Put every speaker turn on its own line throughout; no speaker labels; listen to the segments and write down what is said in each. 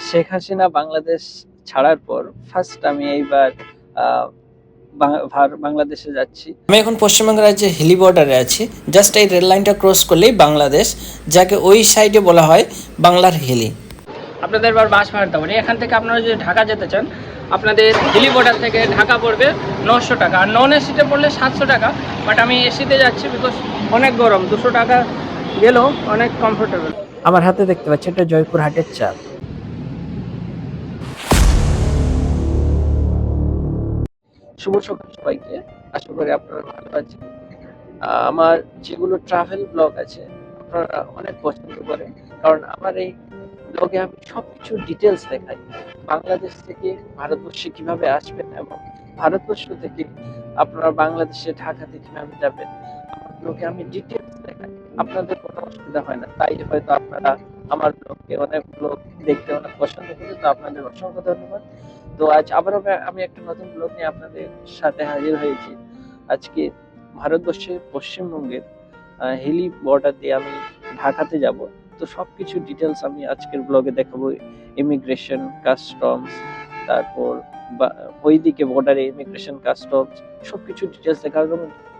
শেখ হাসিনা বাংলাদেশ ছাড়ার পর ফার্স্ট আমি এইবার ভার- বাংলাদেশে যাচ্ছি।
আমি এখন পশ্চিমবঙ্গ রাজ্যের হিলি বর্ডারে আছি। জাস্ট এই রেল লাইনটা ক্রস করলেই বাংলাদেশ যাকে ওই সাইডে বলা হয় বাংলার হিলি।
আপনাদের এবার বাস ভাড়া দেবো এখান থেকে আপনারা যদি ঢাকা যেতে চান আপনাদের হিলি বর্ডার থেকে ঢাকা পড়বে নশো টাকা। আর নন এসিতে পড়লে সাতশো টাকা। বাট আমি এসিতে যাচ্ছি বিকজ অনেক গরম দুশো টাকা গেলেও অনেক কমফোর্টেবল
আমার হাতে দেখতে পাচ্ছি এটা জয়পুর হাটের চাল
শুভ সকাল সবাইকে। আশা করি আপনারা ভালো আছেন। আমার যেগুলো ট্রাভেল ব্লগ আছে, আপনারা অনেক পছন্দ করেন। কারণ আমার এই ব্লগে আমি সবকিছু ডিটেলস দেখাই। বাংলাদেশ থেকে ভারতবর্ষে কীভাবে আসবেন এবং ভারতবর্ষ থেকে আপনারা বাংলাদেশে, ঢাকাতে কীভাবে যাবেন ব্লগে আমি ডিটেলস দেখাই। আপনাদের কোনো অসুবিধা হয় না। তাই হয়তো আপনারা আমার ব্লগকে অনেক ব্লগ দেখতে অনেক পছন্দ করেন তো আপনাদের অসংখ্য ধন্যবাদ। তো আজ আবারও আমি- একটা নতুন ব্লগ নিয়ে আপনাদের সাথে হাজির হয়েছি। আজকে ভারতবর্ষের পশ্চিমবঙ্গের হিলি বর্ডার দিয়ে আমি ঢাকাতে যাব। তো সবকিছু ডিটেলস আমি আজকের ব্লগে দেখাবো। ইমিগ্রেশন কাস্টমস তারপর বা- ওইদিকে বর্ডারে ইমিগ্রেশন কাস্টমস সবকিছু ডিটেলস দেখাবো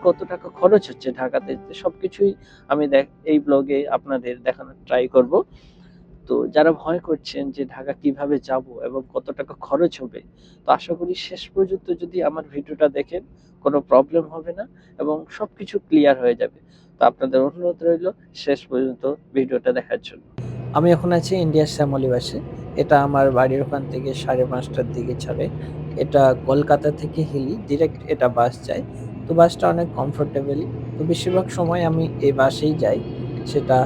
কত টাকা খরচ হচ্ছে ঢাকাতে সবকিছুই আমি দেখ, এই ব্লগে আপনাদের দেখানোর ট্রাই করব। তো যারা ভয় করছেন যে ঢাকা কীভাবে যাব এবং কত টাকা খরচ হবে, তো আশা করি শেষ পর্যন্ত যদি আমার ভিডিওটা দেখেন, কোনো প্রবলেম হবে না এবং সবকিছু ক্লিয়ার হয়ে যাবে। তো আপনাদের অনুরোধ রইল শেষ পর্যন্ত ভিডিওটা দেখার জন্য।
আমি এখন আছি ইন্ডিয়ার শ্যামলিবাসে এটা আমার বাড়ির ওখান থেকে সাড়ে পাঁচটার দিকে ছাড়ে এটা কলকাতা থেকে হিলি ডিরেক্ট এটা বাস যায়। তো বাসটা অনেক কমফোর্টেবল তো বেশিরভাগ সময় আমি এই বাসেই যাই, সেটা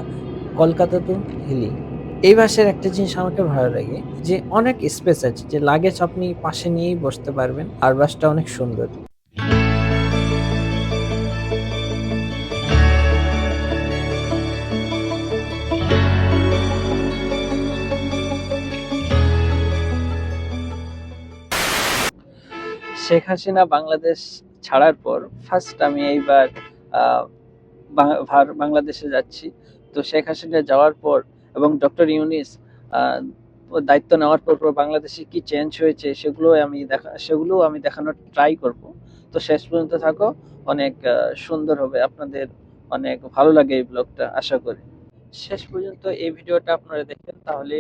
কলকাতা টু হিলি এই বাসের একটা জিনিস আমাকে ভালো লাগে, যে অনেক স্পেস আছে, যে লাগেজ আপনি পাশে নিয়েই বসতে পারবেন, আর বাসটা অনেক সুন্দর।
শেখ হাসিনা বাংলাদেশ ছাড়ার পর ফার্স্ট আমি এইবার বাংলাদেশে যাচ্ছি। তো শেখ হাসিনা যাওয়ার পর এবং ডক্টর ইউনিস দায়িত্ব নেওয়ার পর পর বাংলাদেশে কি চেঞ্জ হয়েছে সেগুলো আমি দেখা সেগুলো আমি দেখানোর ট্রাই করব। তো শেষ পর্যন্ত থাকো, অনেক সুন্দর হবে। আপনাদের অনেক ভালো লাগে এই ব্লগটা আশা করি। শেষ পর্যন্ত এই ভিডিওটা আপনারা দেখেন, তাহলে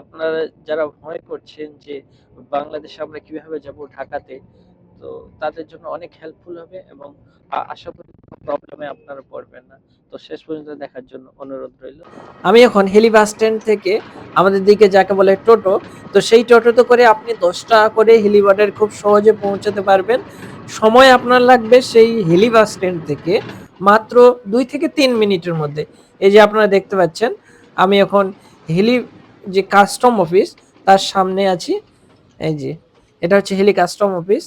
আপনারা যারা ভয় করছেন যে বাংলাদেশে আমরা কীভাবে যাব ঢাকাতে তো তাদের জন্য অনেক হেল্পফুল হবে এবং আশা করি প্রবলেমে আপনারা পড়বেন না। তো শেষ পর্যন্ত দেখার জন্য অনুরোধ রইল।
আমি এখন হেলি বাস স্ট্যান্ড থেকে আমাদের দিকে যাকে বলে টোটো, তো সেই টোটোতে করে আপনি দশ টাকা করে হেলিবার্ডের খুব সহজে পৌঁছাতে পারবেন। সময় আপনার লাগবে সেই হেলি বাস স্ট্যান্ড থেকে মাত্র দুই থেকে তিন মিনিটের মধ্যে। এই যে আপনারা দেখতে পাচ্ছেন, আমি এখন হেলি যে কাস্টম অফিস তার সামনে আছি। এই যে, এটা হচ্ছে হেলি কাস্টম অফিস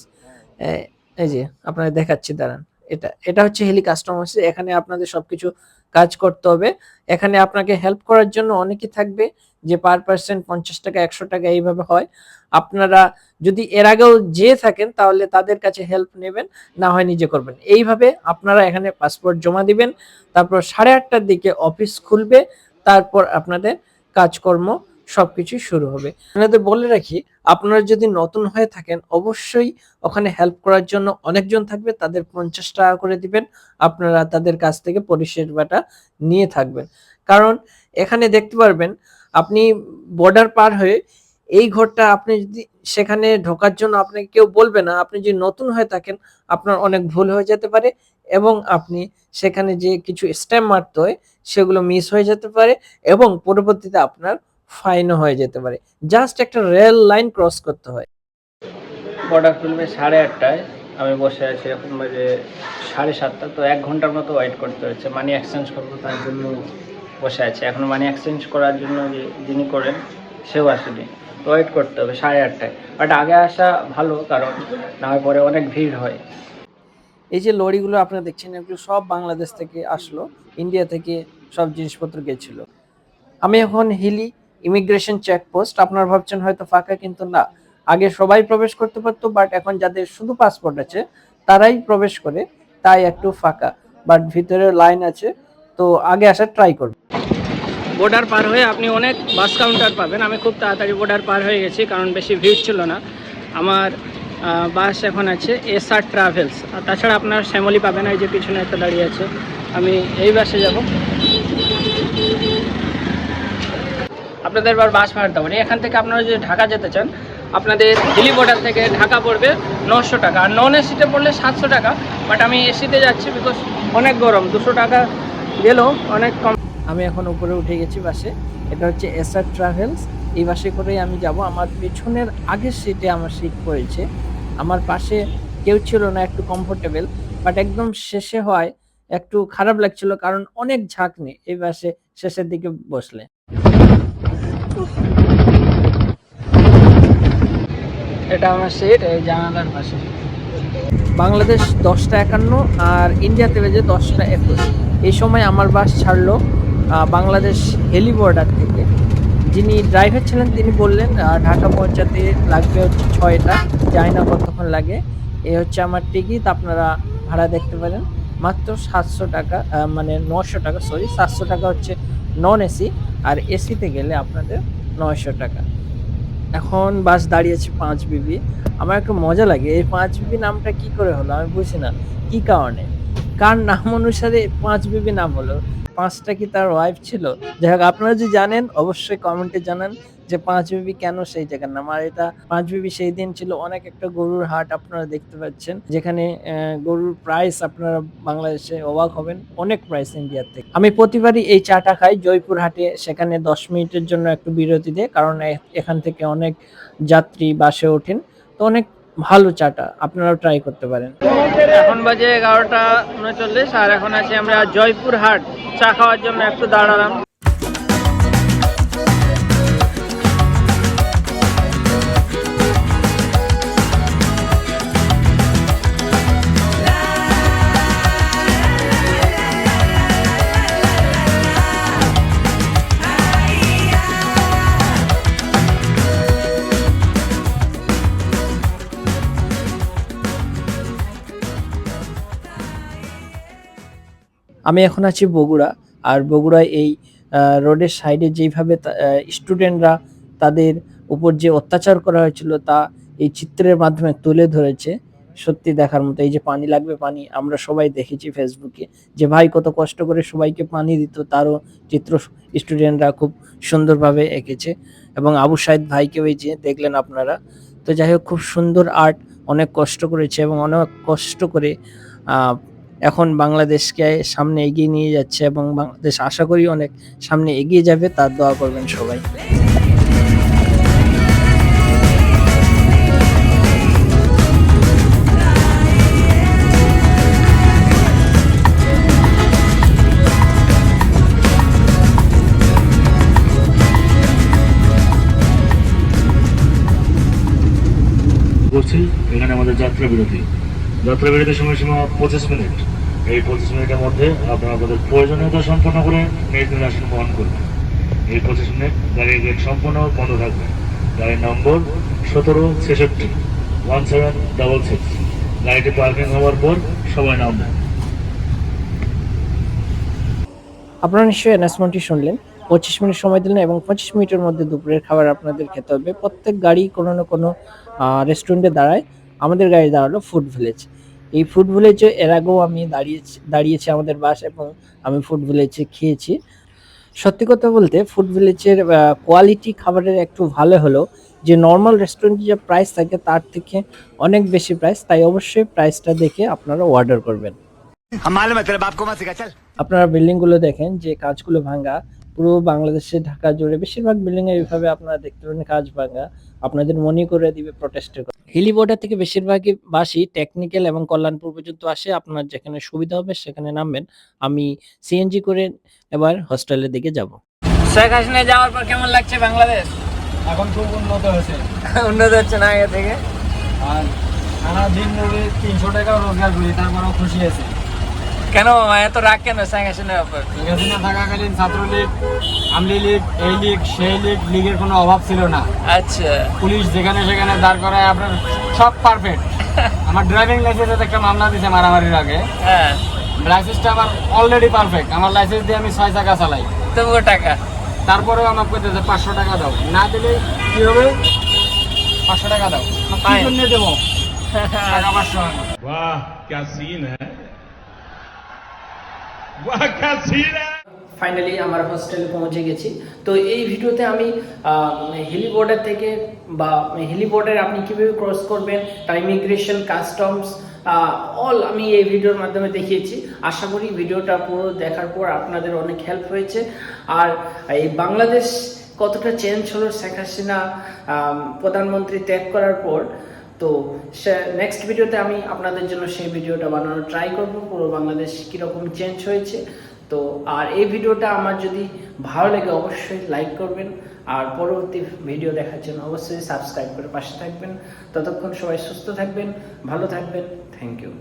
এই যে আপনারা দেখাচ্ছি, দাঁড়ান। এটা এটা হচ্ছে হেলি কাস্টম অফিস এখানে আপনাদের সবকিছু কাজ করতে হবে। এখানে আপনাকে হেল্প করার জন্য অনেকেই থাকবে, যে পার পার্সেন্ট পঞ্চাশ টাকা, একশো টাকা এইভাবে হয়। আপনারা যদি এর আগেও যেয়ে থাকেন, তাহলে তাদের কাছে হেল্প নেবেন, না হয় নিজে করবেন। এইভাবে আপনারা এখানে পাসপোর্ট জমা দিবেন, তারপর সাড়ে আটটার দিকে অফিস খুলবে, তারপর আপনাদের কাজকর্ম সবকিছু শুরু হবে। আপনাদের বলে রাখি, আপনারা যদি নতুন হয়ে থাকেন, অবশ্যই ওখানে হেল্প করার জন্য অনেকজন থাকবে, তাদের পঞ্চাশ টাকা করে দিবেন, আপনারা তাদের কাছ থেকে পরিষেবাটা নিয়ে থাকবেন। কারণ এখানে দেখতে পারবেন, আপনি বর্ডার পার হয়ে এই ঘরটা আপনি যদি সেখানে ঢোকার জন্য আপনাকে কেউ বলবে না, আপনি যদি নতুন হয়ে থাকেন, আপনার অনেক ভুল হয়ে যেতে পারে এবং আপনি সেখানে যে কিছু স্ট্যাম্প মারতে হয়, সেগুলো মিস হয়ে যেতে পারে এবং পরবর্তীতে আপনার ফাইনও হয়ে যেতে পারে। জাস্ট একটা রেল লাইন ক্রস করতে হয়।
বর্ডার খুলবে সাড়ে আটটায় আমি বসে আছি এখন বাজে সাড়ে সাতটা তো এক ঘণ্টার মতো ওয়েট করতে হচ্ছে। মানি এক্সচেঞ্জ করব তার জন্য বসে আছি। এখন মানি এক্সচেঞ্জ করার জন্য যে যিনি করেন সেও আসেনি। তো ওয়েট করতে হবে সাড়ে আটটায়। বাট আগে আসা ভালো কারণ না হয় পরে অনেক ভিড় হয়।
এই যে লরিগুলো আপনারা দেখছেন এগুলো সব বাংলাদেশ থেকে আসলো। ইন্ডিয়া থেকে সব জিনিসপত্র গেছিল। আমি এখন হিলি ইমিগ্রেশন চেকপোস্ট, আপনারা ভাবছেন হয়তো ফাঁকা, কিন্তু না। আগে সবাই প্রবেশ করতে পারতো, বাট এখন যাদের শুধু পাসপোর্ট আছে, তারাই প্রবেশ করে, তাই একটু ফাঁকা। বাট ভিতরে লাইন আছে, তো আগে আসার ট্রাই করবে।
বর্ডার পার হয়ে আপনি অনেক বাস কাউন্টার পাবেন। আমি খুব তাড়াতাড়ি বর্ডার পার হয়ে গেছি, কারণ বেশি ভিড় ছিল না। আমার বাস এখন আছে এসআর ট্রাভেলস আর তাছাড়া আপনার শ্যামলি পাবেন, এই যে পিছনে একটা দাঁড়িয়ে আছে। আমি এই বাসে যাব। আপনাদের এবার বাস ভাড়া পারি এখান থেকে আপনারা যদি ঢাকা যেতে চান, আপনাদের বর্ডার থেকে ঢাকা পড়বে নশো টাকা। আর নন এসিতে পড়লে সাতশো টাকা। বাট আমি এসিতে যাচ্ছি বিকজ অনেক গরম, দুশো টাকা গেলেও অনেক কম।
আমি এখন উপরে উঠে গেছি বাসে। এটা হচ্ছে এসআর ট্রাভেলস এই বাসে করেই আমি যাব। আমার পেছনের আগের সিটে আমার সিট পড়েছে। আমার পাশে কেউ ছিল না, একটু কমফোর্টেবল বাট একদম শেষে হয়, একটু খারাপ লাগছিল কারণ অনেক ঝাঁকনি এই বাসে শেষের দিকে বসলে।
এটা আমার সিট এই জানালার পাশে।
বাংলাদেশ দশটা একান্ন আর ইন্ডিয়াতে বেজে দশটা একুশ। এই সময় আমার বাস ছাড়লো বাংলাদেশ হেলি বর্ডার থেকে। যিনি ড্রাইভার ছিলেন, তিনি বললেন ঢাকা পৌঁছাতে লাগবে হচ্ছে ছয়টা। জানি না কতক্ষণ লাগে। এ হচ্ছে আমার টিকিট আপনারা ভাড়া দেখতে পারেন। মাত্র সাতশো টাকা মানে নশো টাকা সরি সাতশো টাকা হচ্ছে নন এসি আর এসিতে গেলে আপনাদের নয়শো টাকা। এখন বাস দাঁড়িয়েছে পাঁচ বিবি। আমার একটু মজা লাগে, এই পাঁচ বিবি নামটা কি করে হলো আমি বুঝি না। কি কারণে? কার নাম অনুসারে পাঁচ বিবি নাম হলো? পাঁচটা কি তার ওয়াইফ ছিল? যাই হোক আপনারা যদি জানেন, অবশ্যই কমেন্টে জানান যে পাঁচ বিবি কেন সেই জায়গার নাম। আর এটা পাঁচ বিবি সেই দিন ছিল, অনেক একটা গরুর হাট আপনারা দেখতে পাচ্ছেন, যেখানে গরুর প্রাইস আপনারা বাংলাদেশে অবাক হবেন, অনেক প্রাইস ইন্ডিয়ার থেকে। আমি প্রতিবারই এই চাটা খাই, জয়পুর হাটে, সেখানে দশ মিনিটের জন্য একটু বিরতি দেয়, কারণ এখান থেকে অনেক যাত্রী বাসে ওঠেন। তো অনেক ভালো চাটা, আপনারাও ট্রাই করতে পারেন।
এখন বাজে এগারোটা উনচল্লিশ, আর এখন আছি আমরা জয়পুর হাট চা খাওয়ার জন্য একটু দাঁড়ালাম।
আমি এখন আছি বগুড়া, আর বগুড়ায় এই রোডের সাইডে যেইভাবে স্টুডেন্টরা তাদের উপর যে অত্যাচার করা হয়েছিল তা এই চিত্রের মাধ্যমে তুলে ধরেছে। সত্যি দেখার মতো এই যে পানি লাগবে পানি, আমরা সবাই দেখেছি ফেসবুকে যে ভাই কত কষ্ট করে সবাইকে পানি দিত, তারও চিত্র স্টুডেন্টরা খুব সুন্দরভাবে এঁকেছে। এবং আবু সাইদ ভাইকেও এই যে দেখলেন আপনারা। তো যাই হোক, খুব সুন্দর আর্ট অনেক কষ্ট করেছে এবং অনেক কষ্ট করে এখন বাংলাদেশকে সামনে এগিয়ে নিয়ে যাচ্ছে এবং বাংলাদেশ আশা করি অনেক সামনে এগিয়ে যাবে, তার দোয়া করবেন সবাই।
এখানে আমাদের যাত্রা বিরতি যাত্রা বিরতির সময়সীমা পঁচিশ মিনিট। এই পঁচিশ মিনিটের মধ্যে আপনারা আপনাদের প্রয়োজনীয়তা সম্পন্ন করে নিজ নিজ আসন বহন করবেন এই পঁচিশ মিনিট গাড়ির গেট সম্পূর্ণ বন্ধ থাকবে। গাড়ির নম্বর সতেরো, ছেষট্টি ওয়ান সেভেন ডাবল সিক্স গাড়িটি পার্কিং হওয়ার পর সবাই নামবেন
আপনারা নিশ্চয়ই অ্যানাউন্সমেন্টটি শুনলেন। পঁচিশ মিনিট সময় দিলেন এবং পঁচিশ মিনিটের মধ্যে দুপুরের খাবার আপনাদের খেতে হবে। প্রত্যেক গাড়ি কোনো না কোনো রেস্টুরেন্টে দাঁড়ায়। আমাদের গাড়ি দাঁড়াল ফুড ভিলেজ এই ফুড ভিলেজে এর আগেও আমি দাঁড়িয়েছি দাঁড়িয়েছি আমাদের বাস এবং আমি ফুড ভিলেজে খেয়েছি। সত্যি কথা বলতে ফুড ভিলেজের কোয়ালিটি খাবারের একটু ভালো হলো যে নর্মাল রেস্টুরেন্টে যে প্রাইস থাকে তার থেকে অনেক বেশি প্রাইস তাই অবশ্যই প্রাইসটা দেখে আপনারা অর্ডার করবেন। আপনারা বিল্ডিংগুলো দেখেন যে কাজগুলো ভাঙা পুরো বাংলাদেশে ঢাকা জুড়ে বেশিরভাগ বিল্ডিং এ এইভাবে আপনারা দেখতে পাবেন কাজ ভাঙা। আপনাদের মনে করে দিবে প্রটেস্টের কথা। হিলি বর্ডার থেকে বেশিরভাগই বাসই টেকনিক্যাল এবং কল্যাণপুর পর্যন্ত আসে। আপনার যেখানে সুবিধা হবে সেখানে নামবেন। আমি সিএনজি করে এবার হোস্টেলের দিকে যাব।
শেখ হাসিনা যাওয়ার পর কেমন লাগছে বাংলাদেশ?
এখন খুব উন্নত হয়েছে।
উন্নত হচ্ছে না আগে থেকে?
আর সারা দিন ধরে তিনশো টাকা রোজগার করি তারপরেও খুশি আছে।
কেন? এত রাগ কেন? স্যাংশনের উপর
না থাকাকালীন ছাত্রলীগ আমলি লীগ এই লীগ সেই লীগ লীগের কোনো অভাব ছিল না।
আচ্ছা।
পুলিশ যেখানে সেখানে দাঁড় করায় আপনার সব পারফেক্ট আমার ড্রাইভিং লাইসেন্সে একটা মামলা দিয়েছে মারামারির আগে।
হ্যাঁ।
লাইসেন্সটা আমার অলরেডি পারফেক্ট আমার লাইসেন্স দিয়ে আমি ছয় টাকা চালাই।
তবুও টাকা।
তারপরেও আমাকে কইতে যে পাঁচশো টাকা দাও। না দিলে কি হবে? পাঁচশো টাকা দাও। দেবো? টাকা পাঁচশো
বাহ ক্যা সিন হ্যাঁ?
ফাইনালি আমার হোস্টেলে পৌঁছে গেছি। তো এই ভিডিওতে আমি হেলিবোর্ডের থেকে বা হেলিবোর্ডের আপনি কীভাবে ক্রস করবেন তার ইমিগ্রেশন কাস্টমস অল আমি এই ভিডিওর মাধ্যমে দেখিয়েছি। আশা করি ভিডিওটা পুরো দেখার পর আপনাদের অনেক হেল্প হয়েছে। আর এই বাংলাদেশ কতটা চেঞ্জ হলো শেখ হাসিনা প্রধানমন্ত্রী ত্যাগ করার পর তো নেক্সট ভিডিওতে আমি আপনাদের জন্য সেই ভিডিওটা বানানোর ট্রাই করব, পুরো বাংলাদেশ কীরকম চেঞ্জ হয়েছে। তো আর এই ভিডিওটা আমার যদি ভালো লাগে অবশ্যই লাইক করবেন, আর পরবর্তী ভিডিও দেখার জন্য অবশ্যই সাবস্ক্রাইব করে পাশে থাকবেন। ততক্ষণ সবাই সুস্থ থাকবেন, ভালো থাকবেন থ্যাংক ইউ